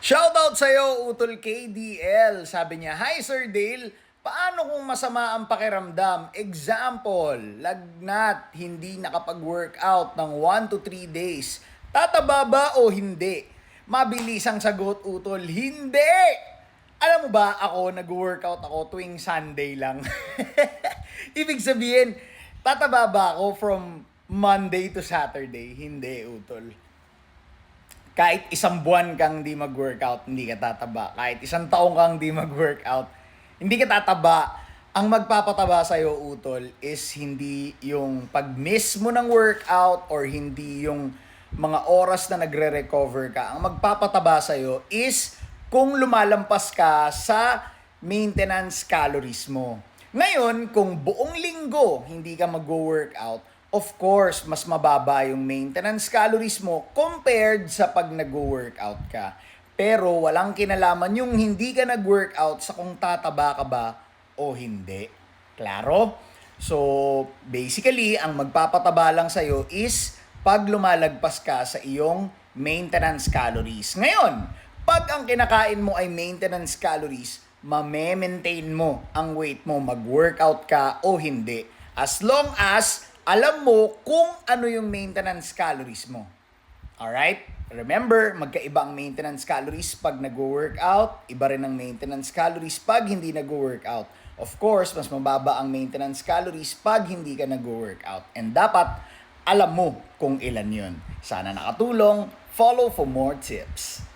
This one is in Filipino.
Shoutout sa'yo, Utol KDL. Sabi niya, Hi Sir Dale, paano kung masama ang pakiramdam? Example, lagnat, hindi nakapag-workout ng 1 to 3 days. Tataba ba o hindi? Mabilis ang sagot, Utol, hindi! Alam mo ba, ako, nag-workout ako tuwing Sunday lang. Ibig sabihin, tataba ba ako from Monday to Saturday? Hindi, Utol kahit isang buwan kang di mag-workout, hindi ka tataba. Kahit isang taong kang di mag-workout, hindi ka tataba. Ang magpapataba sa'yo, utol, is hindi yung pag-miss mo ng workout or hindi yung mga oras na nagre-recover ka. Ang magpapataba sa'yo is kung lumalampas ka sa maintenance calories mo. Ngayon, kung buong linggo hindi ka mag-workout, of course, mas mababa yung maintenance calories mo compared sa pag nag-workout ka. Pero walang kinalaman yung hindi ka nag-workout sa kung tataba ka ba o hindi. Klaro? So, basically, ang magpapataba lang sa'yo is pag lumalagpas ka sa iyong maintenance calories. Ngayon, pag ang kinakain mo ay maintenance calories, mame-maintain mo ang weight mo, mag-workout ka o hindi. As long as alam mo kung ano yung maintenance calories mo. Alright? Remember, magkaiba ang maintenance calories pag nag-workout, iba rin ang maintenance calories pag hindi nag-workout. Of course, mas mababa ang maintenance calories pag hindi ka nag-workout. And dapat, alam mo kung ilan yun. Sana nakatulong. Follow for more tips.